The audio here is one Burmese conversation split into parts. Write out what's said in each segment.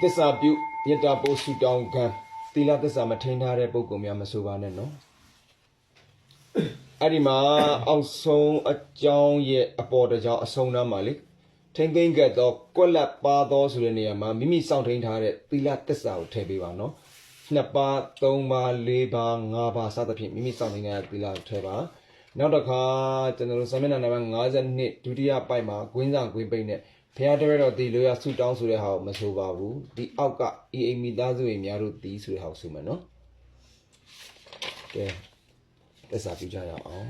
သစ္စာပြုမေတ္တာပို့ဆုတောင်းခံသီလသစ္စာမထိန်းထားတဲ့ပုဂ္ဂိုလ်များမဆိုပါနဲ့နော်အဲ့ဒီမှာအောက်ဆုံးအကြောင်းရဲ့အပေါ်တစ်ကြောင်းအဆုံးနားမှာလေထိမ့်သိမ့်ကတ်တော့ကွက်လက်ပါသောဆိုတဲ့နေရာမှာမိမိစောင့်ထိန်ထားတဲ့သီလသစ္စာကိုထည့်ပေးပါနော်နှစ်ပါးသုံးပါးလေးပါးငါးပါးစသဖြင့်မိမိစောင့်ထိန်ထားတဲ့သီလကိုထည့်ပါနောက်တစ်ခါကျွန်တော်တို့စာမျက်နှာနံပါတ်52ဒုတိယပိုက်မှာဂွင်းဆောင်ဂွင်းပိတ်နဲ့ ဖះတပည့်တော်ဒီလိုရဆူတောင်းဆိုတဲ့ဟာကိုမဆိုပါဘူးဒီအောက်ကအေးအိမ်မိသားစုတွေများတို့ဒီဆိုတဲ့ဟာကိုဆိုမယ်နော်ကဲသက်စာပြကြရအောင်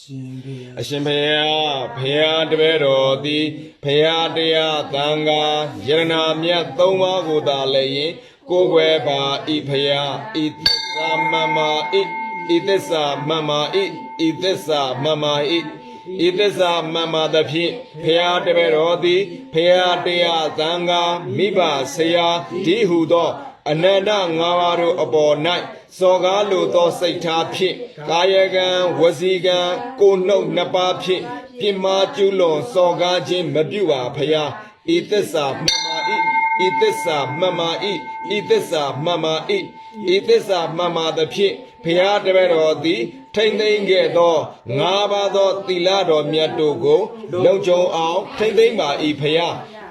ရှင်ဘုရားအရှင်ဘုရားဘုရားတပည့်တော်သည်ဘုရားတရားသံဃာယရနာမြတ်သုံးပါးကိုသာလည်းရင်ကိုယ်ွယ်ပါဤဘုရားဤသစ္စာမမဤဤသစ္စာမမဤဤသစ္စာမမဤ ဤသစ္စာမမသဖြင့်ဘုရားတပည့်တော်သည်ဘုရားတရားသံဃာမိဘဆရာဒီဟုသော အနန္တငါးပါးတို့အပေါ်၌စော်ကားလိုသောစိတ်ထားဖြင့်ကာယကံဝစီကံကိုယ်နှုတ်နှစ်ပါးဖြင့်ပြင်းမာကျူးလွန်စော်ကားခြင်းမပြုပါဖရာဤသစ္စာမှန်ပါ၏ဤသစ္စာမှန်ပါ၏ဤသစ္စာမှန်ပါ၏ဤသစ္စာမှန်ပါသဖြင့်ဖရာတပည့်တော်သည် ထိမ့်သိမ့်ခဲ့သောငါးပါးသောသီလတော်မြတ်တို့ကိုလုံခြုံအောင်ထိမ့်သိမ့်ပါ၏ဖရာ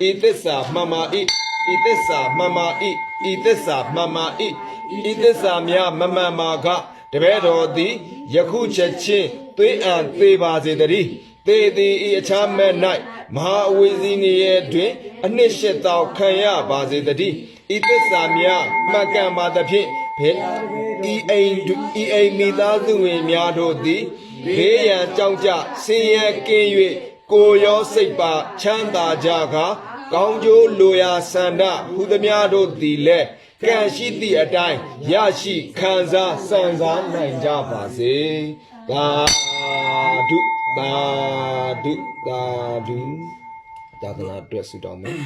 ဤသစ္စာမှန်ပါ၏ဤသစ္စာမှန်ပါ၏ဤသစ္စာမှန်ပါ၏ဤသစ္စာများမမှန်ပါကတပည့်တော်သည်ယခုချက်ချင်းသွေးအံသေးပါစေတည်းသေသည်ဤအခြားမဲ့၌မဟာအဝေစီနေရဲ့တွင် အနှစ်ရှစ်သောခံရပါစေတည်း ဤသစ္စာများမှတ်ကန်ပါသဖြင့်ဘယ်ဤအိမ်ဒုဤအိမ်မိသားစုဝင်များတို့သည်ဘေးရန်ကြောင့်ကြဆင်းရဲကင်း၍ကိုယ်ရောစိတ်ပါချမ်းသာကြကားကောင်းကျိုးလိုရာဆန္ဒဟုသမျှတို့သည်လည်းကံရှိသည့်အတိုင်းရရှိခံစားစံစားနိုင်ကြပါစေသာဓုသာဓုသာဓုသာသနာအတွက်ဆုတောင်းမယ်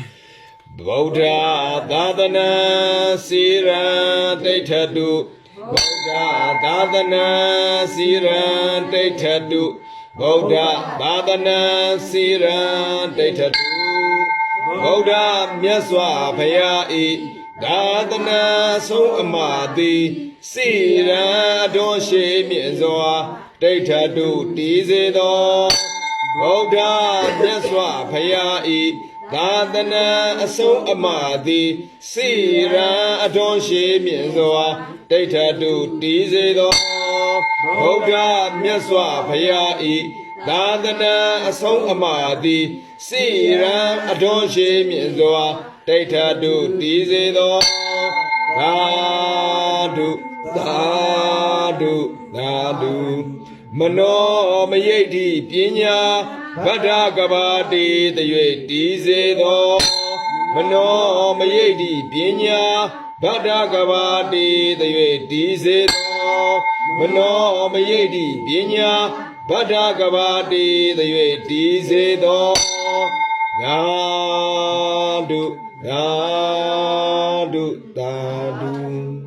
ဗုဒ္ဓသာသနာစီရန်တိဋ္ဌတုဗုဒ္ဓသာသနာစီရန်တိဋ္ဌတုဗုဒ္ဓသာသနာစီရန်တိဋ္ဌတုဗုဒ္ဓမြတ်စွာဘုရားဤသာသနာဆုံးအမသည်စီရန်အတော်ရှိမြင့်စွာတိဋ္ဌတုတည်စေသောဗုဒ္ဓမြတ်စွာဘုရားဤ သာသနာအဆုံးအမသည်စီရန်အတော်ရှိမြင့်စွာတိဋ္ဌတုတည်စေသောဗုဒ္ဓမြတ်စွာဘုရားဤသာသနာအဆုံးအမသည်စီရန်အတော်ရှိမြင့်စွာတိဋ္ဌတုတည်စေသောသာဓုသာဓုသာဓု မနောမယိတ်တိပညာဗဒ္ဒကဘာတိတ၍တီးစေသောမနောမယိတ်တိပညာဗဒ္ဒကဘာတိတ၍တီးစေသောမနောမယိတ်တိပညာဗဒ္ဒကဘာတိတ၍တီးစေသောငါတုငါတုတာတု